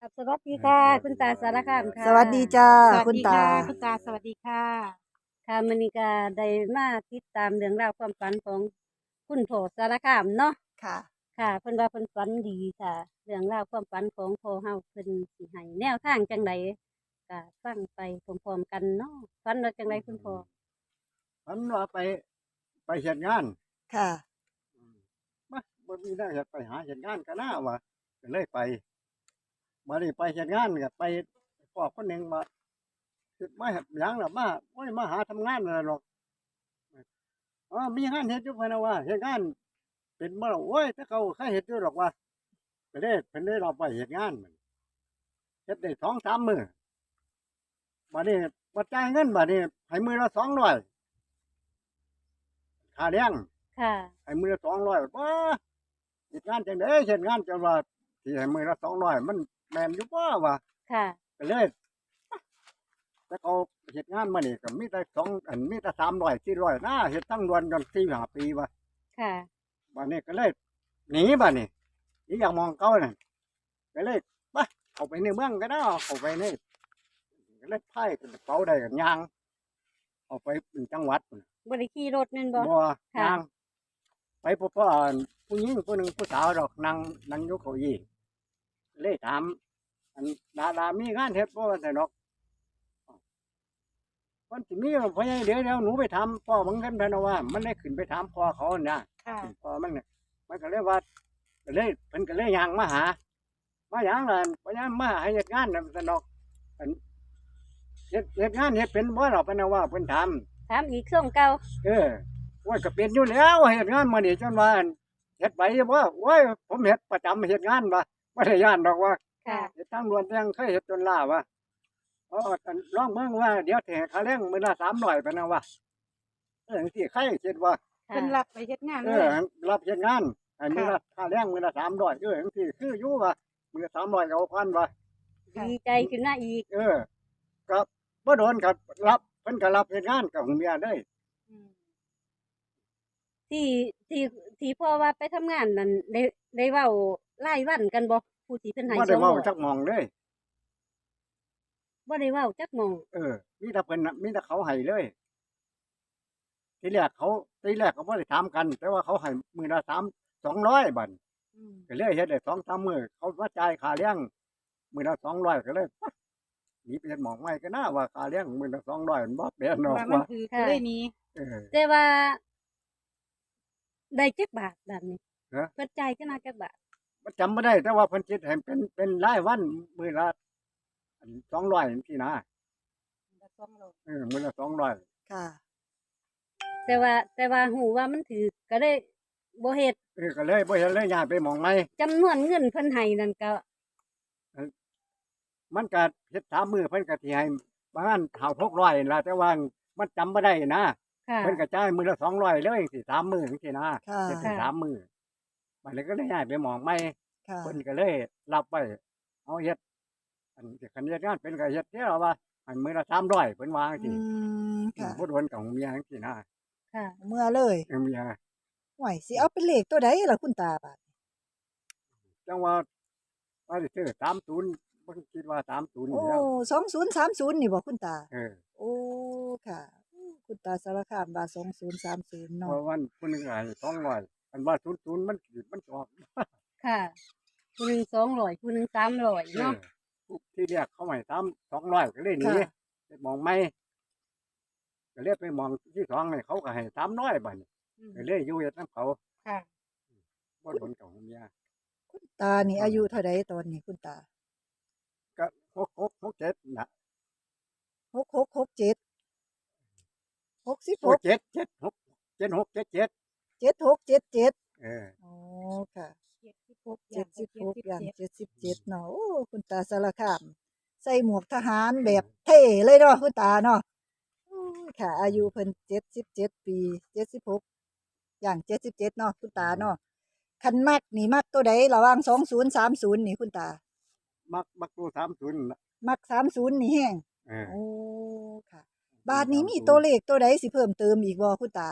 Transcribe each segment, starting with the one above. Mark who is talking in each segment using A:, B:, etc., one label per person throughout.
A: ครับสวัสดีค่ะ คุณตาสารคามค่ะ
B: สวัสดีจ้า
C: สวัส
B: คุณ
C: ดี
B: ตา
C: ค่ะคุณตาสวัสดีค่ะ
A: ค่ะมณีกาได้มาติดตามเรื่องราวความฝันของคุณพ่อสารคามเนาะ
B: ค่ะ
A: ค่ะเพิ่นว่าเพิ่นฝันดีค่ะ เรื่องราวความฝันของพ่อเฮาเพิ่นสิให้แนวทางจังไดก็ฟังไปพร้อมๆกันเนาะฝันว่าจังไดคุณพ่อ
D: ฉันว่าไป ไปเฮ็ดงาน
B: ค่ะ
D: มาบ่มีได้เฮ็ดไปหาเฮ็ดงานก็น่าว่าก็เลยไป มาได้ไปเฮ็ดงานก็ไปพ่อคนหนึงมาคิดมาเฮ็ดหยังล่ะมาโอ้ยมาหาทำงานนั่นล่ะหรอกอ๋อมีงานเฮ็ดอยู่เพิ่นน่ะว่าเฮ็ดงานเป็นบ่ล่ะโอ้ยถ้าเขาเคยเฮ็ดอยู่หรอกว่าไปได้เพิ่นได้รับไว้เฮ็ดงานมันเฮ็ดได้2-3มื้อบัดนี้บ่จ่ายเงินบัดนี้ให้มื้อละ200ค่าแรง
A: ค่ะ
D: ให้มือละสองร้อยว้าเหตุงานจังเด้เหตุงานจังว่าที่ให้มือละสองร้อยมัน แมนอยู่ว่าว่า
A: ค่ะ
D: ก็เลยแต่เขาเหตุงานมานี่ก็มีแต่สองอันมีแต่สามร้อยสี่ร้อยนะเหตุตั้งรวนกันสี่ห้าปีว่า
A: ค่ะ
D: บ้านนี้ก็เลยหนีบ้านนี้หนีอยากมองเขาน่ะก็เลยไปเข้าไปในเมืองก็ได้เข้าไปในก็เลยไพ่กระเป๋าได้กันยางเอาไปเป็นจังหวัดพุ่น
A: บ่ได้ขี่รถแม่นบ่
D: บ่
A: ค่ะ
D: นางไปพบพ่อผู้หญิงผู้หนึ่งผู้สาวดอกนางนางอยกเก้าอี้ เลยถาม อันดาดามีงานเฮ็ดบ่ว่าแต่ดอกมันสิมีพ่อใหญ่เดี๋ยวเดี๋ยวหนูไปถามพ่อมึงกันพะนะว่า มันได้ขึ้นไปถามพ่อเขาน่ะ
C: ค่ะ
D: พ่อมันน่ะมันก็เลยว่าก็เลยเพิ่นก็เลยย่างมาหา มาหยังล่ะพ่อใหญ่มาให้เฮ็ดงานน่ะแต่ดอกอันเฮ็ดเฮ็ดงานเฮ็ดเป็นบ่ดอกพะนะว่าเพิ่นถาม
A: ถามอีกช่วงเก่า
D: เออว่าก็เป็นอยู่แล้วเฮ็ดงานมานี่จนว่าอั่นเฮ็ดไปบ่โอ้ยผมเฮ็ดประจำเฮ็ดงานบ่ บ่ได้ย่านดอกว่า
A: ค่ะ
D: เฮ็ดทางด่วนยังเคยเฮ็ดจนล่าว่าเอ๋ออันลองเบิ่งว่า เดี๋ยวสิให้ค่าแรงมื้อละ300ไปนะว่าเออจังซี่ใครคิดว่า
A: ค่ะ
C: เป็นรับไปเฮ็ดงาน
D: เอ
C: เล
D: อย รับเฮ็ดงานให้มื้อละ
C: ค่ะ
D: ค่าแรงมื้อละ300เออจังซี่คืออยู่ว่ามื้อละ300ก็เอาพันว่า
A: ดีใจขึ้นมาอีก
D: เออก็บ่โดนก็รับเพิ่นก็รับเฮ็ดงานกับเมียเลย
C: ม
A: ที่ที่ที่พ่อว่าไปทำงานนั่นได้ได้เว้า รายวันกันบ่ผู้ที่เพิ่นให้
D: บ่
A: ส
D: ได้
A: อง
D: เว้า
A: ร้อย
D: จักหม่องเลย
A: บ่ได้เว้าจักหมอง
D: เออมีแต่เพิ่นน่ะมีแต่เขาให้เลย ทีแรกเขาทีแรกเขาบ่ได้ถามกัน แต่ว่าเขาให้มือละสามสองร้อยบัด
C: อืม
D: ก็เลยเฮ็ดได้สองสามมือเขามาจ่ายค่าเลี้ยงมือละสองร้อยก็เลยปะหนีไปเฮ็ดหมองไม่ก็น่าว่าค่าเลี้ยงมือละสองร้อยมันบ่เปลี่ยนหรอก
C: ว่ามัน
D: ว่า
C: คือก็เลยหนี้
D: เออ
A: แต่ว่า ได้จักบาทแบบนี้
D: ฮะ
A: เพิ่นจ่ายกันมาจักบาท
D: มันจำบ่ได้ แต่ว่าเพิ่นคิดให้เป็นเป็นรายวันมือละสองร้อยที่นะ
C: ต้องลง
D: เออมือละสองร้อย
B: ค่ะ
A: แต่ว่า แต่ว่าหูว่ามันถือก็ได้บ่เฮ็ด
D: เออก็เลยบ่เฮ็ดเลยย้ายไปหมองใหม่
A: จำนวนเงินเพิ่นให้นั่นก็
D: มันก็เฮ็ดสามมือเพิ่นก็สิให้ประมาณ5 600นั่นล่ะแต่ว่ามันจำบ่ได้นะ
A: ค่ะ
D: เพิ่นก็จ่ายมือละสองร้อยเลยจังซี่สามมือจังซี่นะ
B: ค่ะ
D: เฮ็ดได้
A: ค่ะ
D: สามมือ มันเลยก็เลยย้ายไปหมองใหม่
B: ค่ะ
D: เพิ่นก็เลยรับไว้เอาเฮ็ดอันที่คันเฮ็ดงานเป็นก็เฮ็ดเด้อว่าอันมือละ300เพิ่นว่าจัง
B: อื
D: ซี่
B: ม ค่ะ
D: บ่โดนกับเมียจังซี่นะ
A: ค่ะ
B: เมื่อเลย
D: เออเมีย
B: ห่วยสิเอาเป็นเลขตัวใดล่ะคุณตาบาด
D: จังว่าว่าสิซื้อ30บ่คิดว่า30นี่
B: โอ้
D: แล้ว
B: สองศูนย์สามศูนย์นี่บ่คุณตา
D: เออ
B: โอ้ ค่ะอู้คุณตาสารคามบาสองศูนย์สามศูนย์
D: เพ
B: เนาะ
D: ราะวันผู้หนึงให้200 อันว่า00มันสิมันออก
A: ค่ะผู้หนึง200ผู้หนึง300
D: เอ
A: เนาะ
D: อที่เรียกเขาให้ตาม200ก็เลยหนี
B: ค่ะ
D: ไปมองไม่ก็เลยไปมองที่สองนี่เขาก็ให้300บัดนี้
C: อืม
D: ก็เลยอยู่เฮ็ดนํเขา
C: ค่ะ
D: บ่โดนกับเมีย
B: คุณตานี่อายุเท่าใดตอนนี้คุณตา
D: ก็หกหกหกเจ็ดนะ
B: หกหกหกเจ็ดหกสิบ
D: ห
B: ห
D: ก
B: ก
D: เจ็ดเจ็ดหกเจ็ดหกเจ็ดเจ็ด
B: เจ็ดหกเจ็ดเจ็ด
D: เออ
B: โอ้ค่ะ
C: เจ็ดสิบหก
B: เจ็ดสิบหกอย่าง
C: เจ็ด
B: เจ็ดสิบเจ็ดเนาะโอ้คุณตาสารคาม ใส่หมวกทหารแบบเท่เลยเนาะคุณตาเนาะโอ้ยค่ะ อายุเพิ่นเจ็ดสิบเจ็ดปีเจ็ดสิบหกอย่างเจ็ดสิบเจ็ดเนาะคุณตาเนาะคันมักนี่มักตัวใดระหว่างสองศูนย์สามศูนย์นี่คุณตา
D: มักมักตัวสามศูนย์น่ะ
B: มักสามศูนย์นี่แห้ง
D: เออ
B: โอ้ค่ะ บาทนี้มีตัวเลขตัวใดสิเพิ่มเติมอีกบ่คุณตา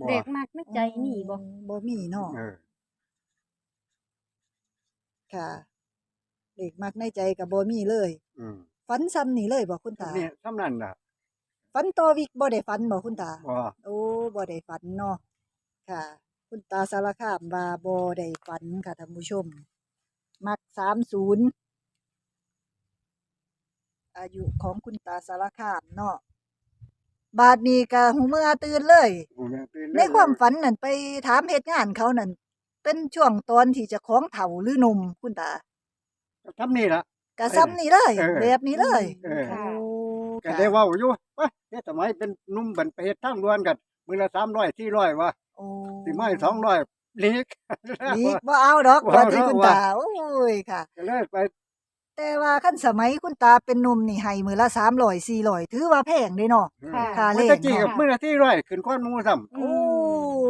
D: บ่
A: เด็กมากในใจมีบ่
B: บ่มีเนาะ
D: เออ
B: ค่ะเลขมักในใจก็บ่มีเลย
D: อืม
B: ฝันซ้ำนี่เลยบ่คุณตา
D: นี่ซ้ำนั่นน่ะ
B: ฝันต่อวิกบ่ได้ฝันบ่คุณตา
D: บ่
B: โอ้บ่ได้ฝันเนาะค่ะ คุณตาสารคามว่าบ่ได้ฝันค่ะท่านผู้ชม มักสามศูนย์อายุของคุณตาสารคามเนาะ บาดนี้ก็หูเมื่อตื่นเลย
D: โอ้แม่ตื่น
B: ในความฝันนั่นไปถามเหตุงานเขานั่นเป็นช่วงตอนที่เจะของเฒ่าหรือหนุ่มคุณตา
D: ทำนี่ล่ะ
B: กะซ้ำนี่เลย
D: เออ
B: แบบนี้เลย
D: เออ
B: โอ้
D: ก็
B: ค่ะ
D: ได้เว้าอยู่ว่าเฮ็ดสมัยเป็นหนุ่มบันไปเฮ็ดทางด่วนกันมื้อละ300 400ว่า
B: โอ้
D: สิมาให้200ลีก
B: นี่บ่เอาดอก
D: บ่
B: ว่า
D: เอา
B: ที่
D: ดอก
B: คุณ
D: ว่า
B: ตาโอ้ยค่ะ
D: ก็เลยไป
B: แต่ว่าขั้นสมัยคุณตาเป็นหนุ่มนี่ให้มือละสามร้อยสี่ร้อยถือว่าแพงเด้เนาะ
C: ค่ะ
B: ค่าแร
D: มื้องตะกี้กับ
B: เนาะ
D: มื้อละ400ขึ้นก้อนหมู่ซ้ำ
B: โอ้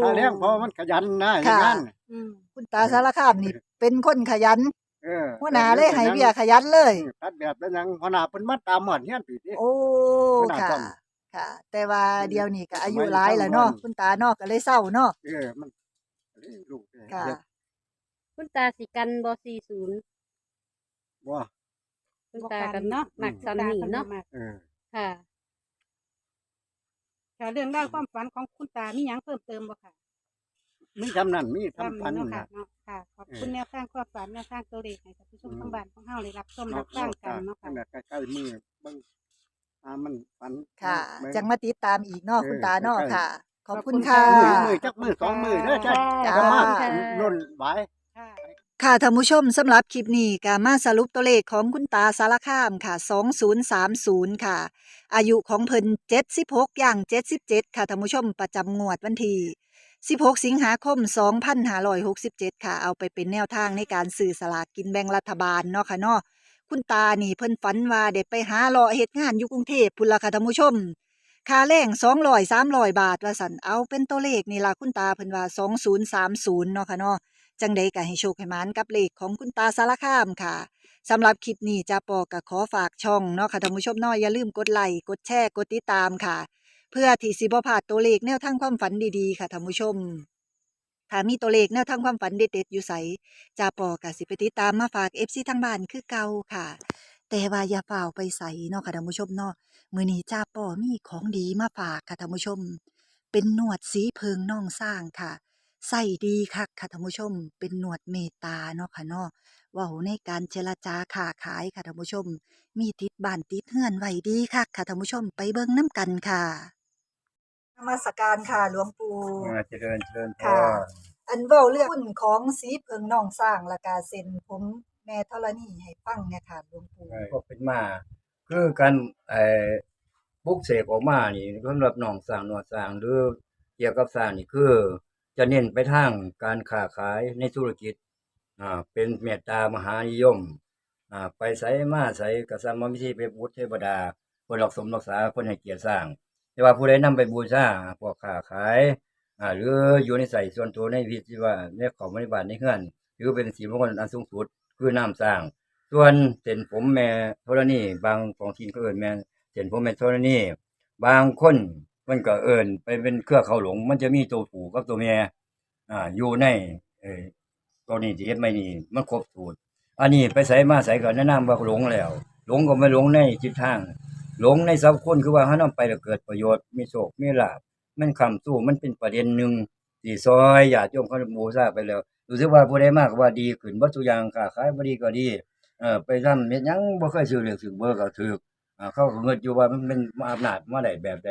D: ค่าแรงเพราะมันขยันนะเฮ็ดงาน
C: อืม
B: คุณตาสารคามนี่ เป็นคนขยัน
D: เออ
B: หัวหน้าเลยให้เบี้ยขยันเลย
D: ตัดแบบแล้วยังหัวหน้าเพิ่นมาตามหมอนเฮียนปีนี้
B: โอ้
D: หัวหน้า
B: ค่ะ
D: ซ่อม
B: ค่ะ แต่ว่าเดียวนี่ก็อายุ
D: สมัย
B: หลายแล้วเนาะ
D: ทำงาน
B: คุณตาเนาะก็เลยเศร้าเนาะ
D: เออมันลูกเอ้ย
B: ค่ะ
D: เฮ็ด
A: คุณตาสิกันบ่สี่ศูนย์
D: บ่
A: คุณตากันเนาะหมักซ้ำนี่เนาะ
D: เออ
A: ค่ะ
C: ค่ะเรื่องราวความฝันของคุณตามีหยังเพิ่มเติมบ่ค่ะ
D: มีทำนั่นมีทำ
C: ทำ
D: พัน
C: เนาะค่ะ
D: น่ะ
C: เนาะค่ะขอบคุณ
D: เออ
C: แนวทางความฝันแนวทางตัวเลขให้กับผู้ชม
D: อืม
C: ทางบ้านของเฮาได้รับชม
D: เนาะ
C: รับฟังกันเนาะ
D: ตั้
C: ค่ะ
D: งแต่ใกล้ๆมือเบิ่งอ่ามันฝัน
B: ค่ะ
D: เบิ่
B: จังมาติดตามอีกเนาะ
D: เออ
B: คุณตาเนาะ
D: ใกล้ๆ
B: ค่ะ ขอบคุณ
C: ขอบคุณ
B: ค่ะ
C: ค่ะ
D: มือมือจักมือสองมือเด้อจ้ะ
B: จ้า
D: จะมา
A: ค่ะ
D: ล่นไหว
C: ค่ะ
B: ท่านผู้ชมสำหรับคลิปนี้ก็มาสรุปตัวเลขของคุณตาสารคามค่ะ 2030 ค่ะ อายุของเพิ่น76 อย่าง 77 ค่ะท่านผู้ชมประจำงวดวันที่16 สิงหาคม 2567 ค่ะ เอาไปเป็นแนวทางในการสื่อสลากกินแบ่งรัฐบาลเนาะค่ะเนาะคุณตานี่เพิ่นฝันว่าได้ไปหาเลาะเฮ็ดงานอยู่กรุงเทพพุ่นละค่ะท่านผู้ชมค่าแรง200 300 บาทว่าซั่นเอาเป็นตัวเลขนี่ล่ะคุณตาเพิ่นว่า 2030 เนาะค่ะเนาะ จังใดก็ให้โชคให้หมานกับเลขของคุณตาสารคามค่ะสำหรับคลิปนี้จะปอก็ขอฝากช่องเนาะค่ะท่านผู้ชมเนาะอย่าลืมกดไลค์กดแชร์กดติดตามค่ะ เพื่อที่สิบ่พลาดตัวเลขแนวทางความฝันดีๆ ค่ะท่านผู้ชมถ้ามีตัวเลขแนวทางความฝันเด็ดๆอยู่ไสจาปอก็สิไปติดตามมาฝาก FC ทางบ้านคือเก่าค่ะ แต่ว่าอย่าเฝ้าไปใส่เนาะค่ะท่านผู้ชมเนาะมือนี้จาปอมีของดีมาฝากค่ะท่านผู้ชม เป็นหนวดสีเพิงน่องสร้างค่ะ ใส่ดีคักค่ะท่านผู้ชม เป็นหนวดเมตตาเนาะค่ะเนาะเว้าในการเจรจาค้าขายค่ะท่านผู้ชม มีติดบ้านติดเฮือนไว้ดีคักค่ะท่านผู้ชมไปเบิ่งน้ำกันค่ะนมัสการค่ะหลวงปู่
E: อ่าเจริญเจริญพ
B: ค่ะ
E: ร
B: อันเว้าเรื่องหุ้นของสีเพิงน่องสร้างและกาเซ็นผมแม่ธรณีให้ฟังเนี่ยค่ะหลวงปู่
E: ก็เป็นมา คือการไอ้บุกเสกออกมานี่สำหรับหนองสร้างหนวดสร้างหรือเกี่ยวกับสร้างนี่คือ จะเน้นไปทางการค้าขายในธุรกิจอ่าเป็นเมตตามหานิยมอ่าไปไสมาไสกริย์มิธีไปบูชเทวดาเพิ่นรักสมรักษาเพิ่นให้เกียรติสร้าง แต่ว่าผู้ใดนำไปบูชาพวกค้าขายอ่าหรืออยู่ในใส่ส่วนตัวในพิธีว่าในของบริบาลในเฮือนหรือเป็นสีมงคลอันสูงสุดคือน้ำสร้าง ส่วนเส้นผมแม่ธรณีบางของทีนก็เอิ้นแม่เส้นผมแม่ธรณีบางคนมันก็เอิ้นไปเป็นเครือเขาหลง มันจะมีตัวผูกับตัวแม่ อ่าอยู่ในเอ่อตัวนี้ที่เฮ็ดไม่นี่มันครบสูตร อันนี้ไปใส่มาใส่ก็แนะนำว่าหลงแล้ว หลงก็ไม่หลงในจิตทาง หลงในสัพคนคือว่าเฮานำไปแล้วเกิดประโยชน์มีโชคมีลาภมันคำสู้มันเป็นประเด็นหนึ่งที่ซอยญาติโยมเขาบูชาไปแล้วรู้สึกว่าผู้ใดมากว่าดีขึ้นบ่ทุอย่างค้าขายบ่ดีก็ดีเออไปทำเฮ็ดยังบ่เคยซื้อเลขซื้อเบอร์ก็ถูกอ่าเขาก็เงินอยู่ว่ามันเป็นอำนาจมาได้แบบใด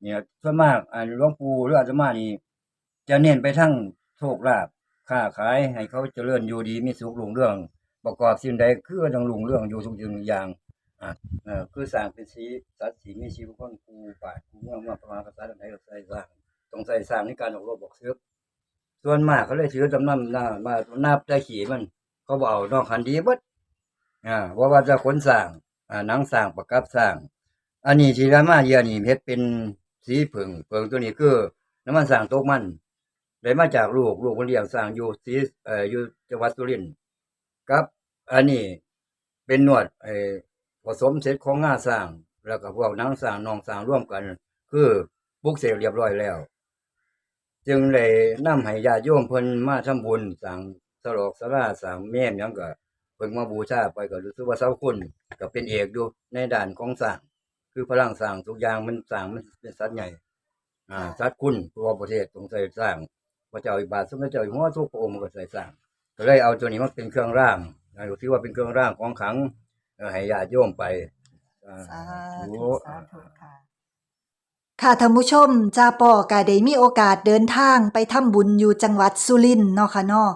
E: เนี่ยส่วนมากอ่าหลวงปู่หรืออาตมานี่ จะเน้นไปทั้งโชคลาภค้าขายให้เขาเจริญอยู่ดีมีสุขรุ่งเรื่อง ประกอบสิ่งใดคือต้องรุ่งเรื่องอยู่ทุกสิ่งทุกอย่างอ่าเออคือสร้างเป็นสีสัตว์สีมีชีวิตคนกูป่าดกูเมืองมาประมาณภาษาใดก็ใส่สร้างต้องใส่สร้างในการออกรบออกซื้อส่วนมากเขาเลยถือจำนำหน้ามานับได้ขี่มัน เขาบอกเอานอกคันดีเบิดอ่าว่าว่าจะขนสร้างอ่าหนังสร้างประกับสร้าง อันนี้ที่รามาเยียนี่เฮ็ดเป็นสีผึ่งเผึ่งตัวนี้คือน้ำมันสร้างตกมัน ได้มาจากลูก ลูกคนเลี้ยงสร้างอยู่สีเอ่ออยู่จังหวัดสุรินทร์ครับ อันนี้เป็นหนวดเอ่อผสมเสร็จของงาสร้าง แล้วก็พวกนังสร้างนองสร้างร่วมกัน คือปลุกเสกเรียบร้อยแล้ว จึงเลยนำให้ญาติโยมเพิ่นมาทำบุญสร้างสลอกสลาสร้างแม่มยังก็เพิ่งมาบูชาไปก็รู้สึกว่าเสาคุณก็เป็นเอกอยู่ในด้านของสร้าง คือพลังสร้างทุกอย่างมันสร้างมันเป็นสัตว์ใหญ่ อ่าสัตว์คุณตัวประเทศต้องใส่สร้าง พระเจ้าอิบาทสมเด็จเจ้าอยู่หัวทุกพระองค์มันก็ใส่สร้าง ก็เลยเอาตัวนี้มาเป็นเครื่องร่างอ่าถือว่าเป็นเครื่องร่างของขลังเอ่อให้ญาติโยมไปอ่า
B: สา
E: โอ้
B: ธุสาธุค่ะค่ะท่านผู้ชมจ้าปอก็ได้มีโอกาสเดินทางไปทำบุญอยู่จังหวัดสุรินทร์เนาะค่ะเนาะ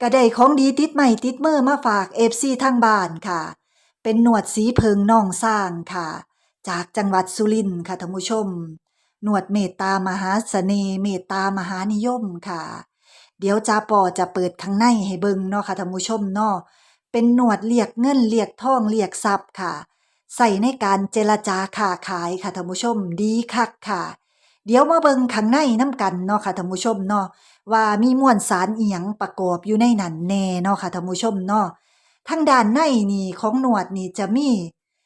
B: ก็ได้ของดีติดใหม่ติดมือมาฝาก FC ทางบ้านค่ะ เป็นหนวดสีเพิงน่องสร้างค่ะ จากจังหวัดสุรินทร์ค่ะท่านผู้ชม หนวดเมตตามหาเสน่ห์เมตตามหานิยมค่ะ เดี๋ยวจ้าปอจะเปิดข้างในให้เบิงเนาะค่ะท่านผู้ชมเนาะเป็นหนวดเรียกเงินเรียกทองเรียกทรัพย์ค่ะ ใส่ในการเจรจาค้าขายค่ะท่านผู้ชมดีคักค่ะ เดี๋ยวมาเบิงข้างในน้ำกันเนาะค่ะท่านผู้ชมเนาะว่ามีมวลสารเอียงประกอบอยู่ในนั้นแน่เนาะค่ะท่านผู้ชมเนาะทางด้านในนี่ของหนวดนี่จะมี